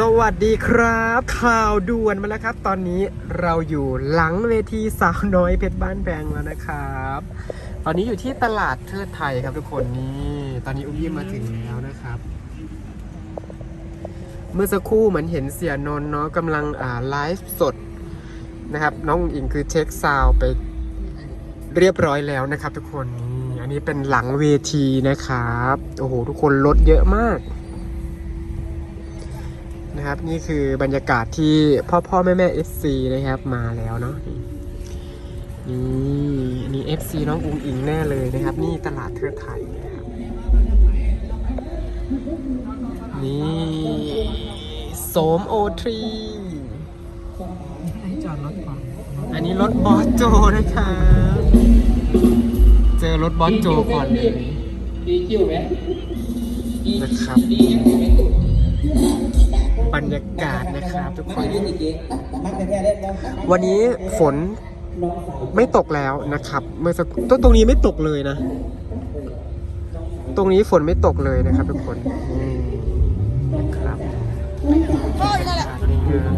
สวัสดีครับ ข่าวด่วนมาแล้วครับ ตอนนี้เราอยู่หลังเวทีสาวน้อยเพชรบ้านแพงแล้วนะครับ ตอนนี้อยู่ที่ตลาดเทิดไทยครับทุกคนนี่ตอนนี้อุ้มยิ้มมาถึงแล้วนะครับ เมื่อสักครู่เหมือนเห็นเสียนนท์เนาะกำลังอ่าไลฟ์สดนะครับ น้องอิงคือเช็คซาวไปเรียบร้อยแล้วนะครับ ทุกคนนี่อันนี้เป็นหลังเวทีนะครับโอ้โหทุกคนรถเยอะมาก นะครับ นี่คือบรรยากาศที่พ่อพ่อแม่แม่ FC นะครับมาแล้วเนาะนี่นี่ FC น้องอุ้งอิงแน่เลยนะครับ นี่ตลาดเทิดไทยนะครับนี่โสมโอทรีอันนี้รถบอสโจนะครับเจอรถบอสโจก่อนเลยดีคิวไหมนะครับ บรรยากาศนะครับทุกคน วันนี้ฝนไม่ตกแล้วนะครับ เมื่อสักตตรงนี้ไม่ตกเลยนะ ตรงนี้ฝนไม่ตกเลยนะครับทุกคนนะครับ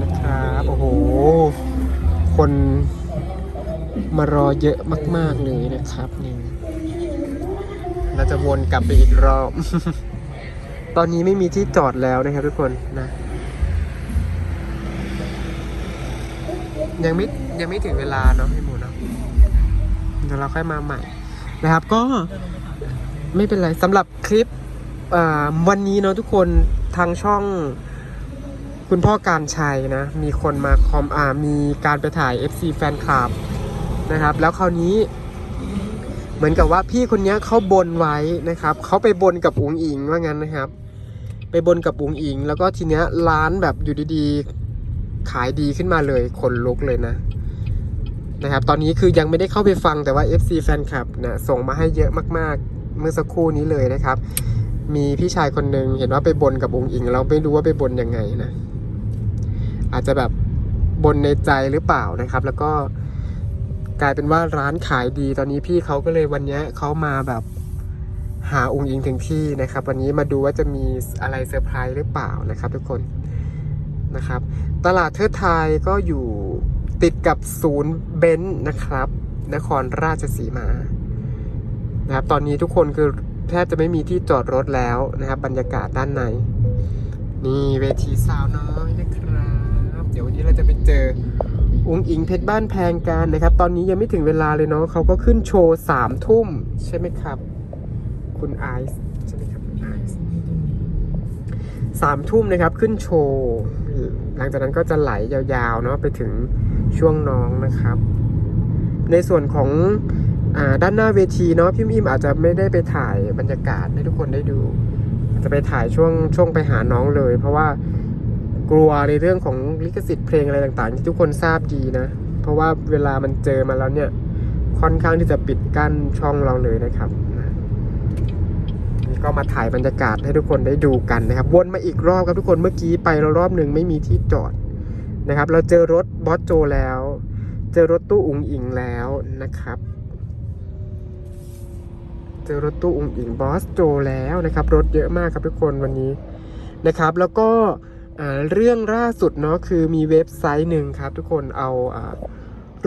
นะครับโอ้โห คนมารอเยอะมาก ๆ เลยนะครับนี่เราจะวนกลับไปอีกรอบ ตอนนี้ไม่มีที่จอดแล้วนะครับทุกคนนะ ยังไม่ยังไม่ถึงเวลาเนาะพี่หมูเนาะเดี๋ยวเราค่อยมาใหม่นะครับ ก็ไม่เป็นไรสำหรับคลิปวันนี้เนาะทุกคนทางช่องคุณพ่อการชัยนะ มีคนมาคอมอ่ามีการไปถ่าย FC แฟนคลับนะครับ แล้วคราวนี้ เหมือนกับว่าพี่คนนี้เขาบนไว้นะครับเขาไปบนกับอุ๋งอิงว่างั้นนะครับ ไปบนกับอุ๋งอิง แล้วก็ทีเนี้ยร้านแบบอยู่ดีๆ ขายดีขึ้นมาเลยขนลุกเลยนะนะครับ ตอนนี้คือยังไม่ได้เข้าไปฟังแต่ว่า FC แฟนคลับเนี่ยส่งมาให้เยอะมากๆ เมื่อสักครู่นี้เลยนะครับ มีพี่ชายคนหนึ่งเห็นว่าไปบนกับองค์อิงเราไม่รู้ว่าไปบนยังไงนะ อาจจะแบบบนในใจหรือเปล่านะครับ แล้วก็กลายเป็นว่าร้านขายดี ตอนนี้พี่เขาก็เลยวันนี้เขามาแบบหาองค์อิงถึงที่นะครับ วันนี้มาดูว่าจะมีอะไรเซอร์ไพรส์หรือเปล่านะครับ ทุกคน นะครับ ตลาดเทิดไทยก็อยู่ติดกับศูนย์เบนซ์นะครับ นครราชสีมานะครับ ตอนนี้ทุกคนคือแทบจะไม่มีที่จอดรถแล้วนะครับ บรรยากาศด้านใน นี่เวทีสาวน้อยนะครับ เดี๋ยววันนี้เราจะไปเจออุ้งอิงเพชรบ้านแพงกันนะครับ ตอนนี้ยังไม่ถึงเวลาเลยเนาะเขาก็ขึ้นโชว์สามทุ่มใช่ไหมครับ คุณไอซ์ใช่ไหมครับคุณไอซ์สามทุ่มนะครับขึ้นโชว์ หลังจากนั้นก็จะไหลยาวๆเนาะไปถึงช่วงน้องนะครับ ในส่วนของอด้านหน้าเวทีเนาะพี่มิมอาจจะไม่ได้ไปถ่ายบรรยากาศให้ทุกคนได้ดูอาจจะไปถ่ายช่วงช่วงไปหาน้องเลย เพราะว่ากลัวในเรื่องของลิขสิทธิ์เพลงอะไรต่างๆ ที่ทุกคนทราบดีนะ เพราะว่าเวลามันเจอมาแล้วเนี่ยค่อนข้างที่จะปิดกั้นช่องเราเลยนะครับ ก็มาถ่ายบรรยากาศให้ทุกคนได้ดูกันนะครับวนมาอีกรอบครับทุกคนเมื่อกี้ไปเรารอบหนึ่งไม่มีที่จอดนะครับ เราเจอรถบอสโจแล้ว เจอรถตู้อุงอิงแล้วนะครับ เจอรถตู้อุงอิงบอสโจแล้วนะครับ รถเยอะมากครับทุกคนวันนี้นะครับ แล้วก็เรื่องล่าสุดเนาะคือมีเว็บไซต์หนึ่งครับ ทุกคนเอาอ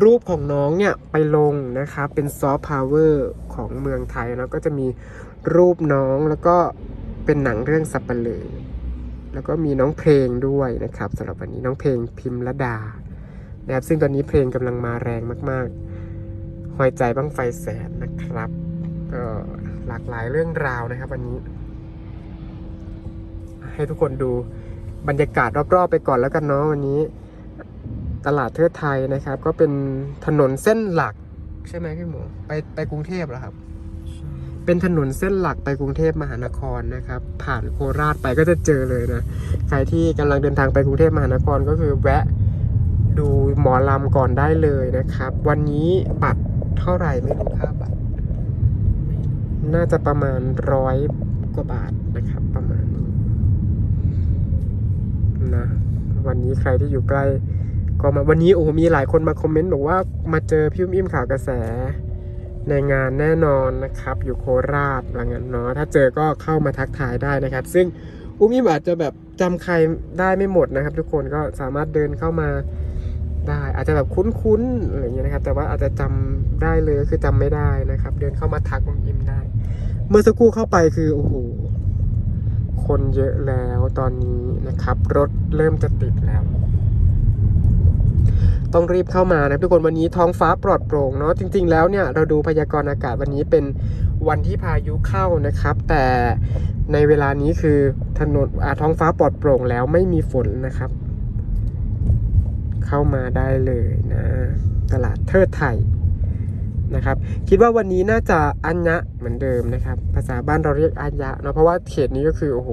รูปของน้องเนี่ยไปลงนะครับเป็นซอฟต์พาวเวอร์ของเมืองไทยเนาะก็จะมี รูปน้องแล้วก็เป็นหนังเรื่องสับเลอแล้วก็มีน้องเพลงด้วยนะครับสำหรับวันนี้น้องเพลงพิมพ์ละดานะครับซึ่งตอนนี้เพลงกำลังมาแรงมากๆหอยใจบ้างไฟแสนนะครับ ก็หลากหลายเรื่องราวนะครับ วันนี้ ให้ทุกคนดูบรรยากาศรอบๆไปก่อนแล้วกันเนาะวันนี้ ตลาดเทิดไทยนะครับ ก็เป็นถนนเส้นหลัก ใช่ไหมพี่หมูไปไปกรุงเทพเหรอครับ เป็นถนนเส้นหลักไปกรุงเทพมหานครนะครับ ผ่านโคราชไปก็จะเจอเลยนะ ใครที่กำลังเดินทางไปกรุงเทพมหานครก็คือแวะดูหมอลำก่อนได้เลยนะครับ วันนี้บัตรเท่าไหร่ไม่รู้ค่าบัตรน่าจะประมาณร้อยกว่าบาทนะครับ ประมาณนี้นะวันนี้ใครที่อยู่ใกล้ก็มาวันนี้โอ้โหมีหลายคนมาคอมเมนต์บอกว่ามาเจอพี่อุ้มอิ่มข่าวกระแส ในงานแน่นอนนะครับ อยู่โคราชว่างั้นเนาะถ้าเจอก็เข้ามาทักทายได้นะครับ ซึ่งอุ้มอิ่มอาจจะแบบจำใครได้ไม่หมดนะครับ ทุกคนก็สามารถเดินเข้ามาได้ อาจจะแบบคุ้นๆอะไรเงี้ยนะครับ แต่ว่าอาจจะจำได้เลยก็คือจำไม่ได้นะครับ เดินเข้ามาทักอุ้มอิ่มได้ เมื่อสักครู่เข้าไปคือโอ้โหคนเยอะแล้วตอนนี้นะครับ รถเริ่มจะติดแล้ว ต้องรีบเข้ามานะทุกคนวันนี้ท้องฟ้าปลอดโปร่งเนาะจริง ๆ แล้วเนี่ยเราดูพยากรณ์อากาศวันนี้เป็นวันที่พายุเข้านะครับ แต่ในเวลานี้คือถนนอาท้องฟ้าปลอดโปร่งแล้วไม่มีฝนนะครับ เข้ามาได้เลยนะ ตลาดเทิดไทยนะครับ คิดว่าวันนี้น่าจะอัญญะเหมือนเดิมนะครับ ภาษาบ้านเราเรียกอัญญะเนาะเพราะว่าเขตนี้ก็คือโอ้โห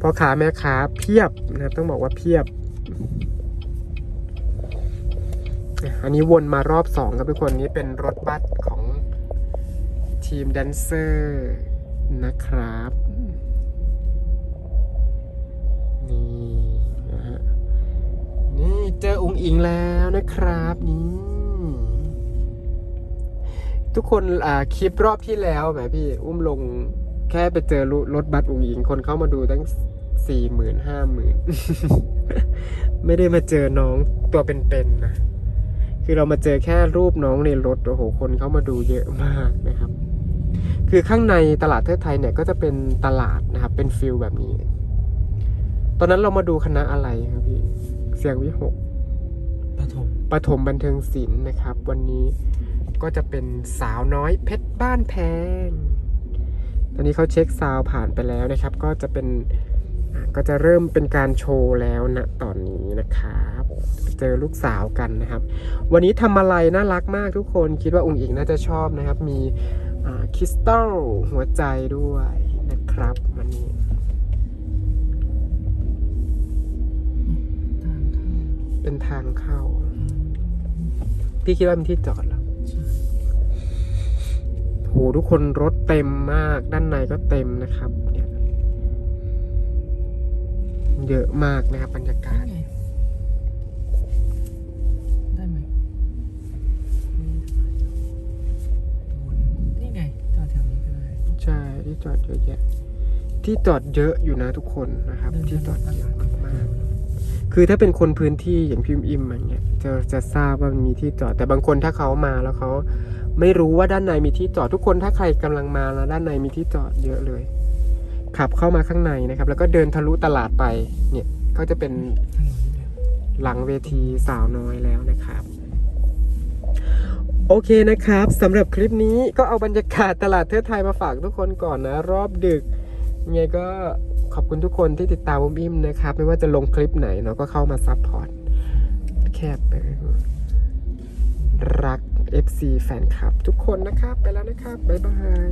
พ่อค้าแม่ค้าเพียบนะครับต้องบอกว่าเพียบ อันนี้วนมารอบสองครับทุกคนนี้เป็นรถบัสของทีมแดนเซอร์นะครับนี่นะฮะนี่เจอองค์อิงแล้วนะครับนี่ทุกคนอ่าคลิปรอบที่แล้วแหมพี่ อุ้มลงแค่ไปเจอรถบัสองค์อิงคนเข้ามาดูตั้งสี่หมื่นห้าหมื่นไม่ได้มาเจอน้องตัวเป็นๆนะ คือเรามาเจอแค่รูปน้องในรถโอ้โหคนเข้ามาดูเยอะมากนะครับ คือข้างในตลาดเทิดไทยเนี่ยก็จะเป็นตลาดนะครับ เป็นฟิลแบบนี้ ตอนนั้นเรามาดูคณะอะไรครับพี่เสียงวิหกปฐมปฐมบันเทิงศิลป์นะครับ วันนี้ก็จะเป็นสาวน้อยเพชรบ้านแพงตอนนี้เขาเช็คซาวด์ผ่านไปแล้วนะครับ ก็จะเป็นอ่า ก็จะเริ่มเป็นการโชว์แล้วนะตอนนี้นะครับเจอลูกสาวกันนะครับ วันนี้ทำอะไรน่ารักมากทุกคนคิดว่าองค์อิงน่าจะชอบนะครับ มีคริสตัลหัวใจด้วยนะครับวันนี้เป็นทางเข้า พี่คิดว่าเป็นที่จอดแล้วใช่โหทุกคนรถเต็มมากด้านในก็เต็มนะครับเนี่ย เยอะมากนะครับบรรยากาศได้ไงได้ไหมนี่ไงจอดแถวนี้ก็ได้ใช่ที่จอดเยอะแยะ ที่จอดเยอะอยู่นะทุกคนนะครับเดินที่จอดตเยลาอะดมากๆคือถ้าเป็นคนพื้นที่อย่างพิมพ์อิมอย่างเงี้ยจะจะทราบว่ามันมีที่จอดแต่บางคนถ้าเขามาแล้วเขาไม่รู้ว่าด้านในมีที่จอดทุกคนถ้าใครกำลังมาแล้วด้านในมีที่จอดเยอะเลย ขับเข้ามาข้างในนะครับ แล้วก็เดินทะลุตลาดไป เนี่ยก็จะเป็นหลังเวทีสาวน้อยแล้วนะครับ โอเคนะครับสำหรับคลิปนี้ก็เอาบรรยากาศตลาดเทิดไทยมาฝากทุกคนก่อนนะ รอบดึกยังไงก็ขอบคุณทุกคนที่ติดตามอุ้มอิ่มนะครับ ไม่ว่าจะลงคลิปไหนเนาะก็เข้ามาซัพพอร์ตแคบไปรัก FC แฟนคลับ ทุกคนนะครับ ไปแล้วนะครับ บ๊ายบาย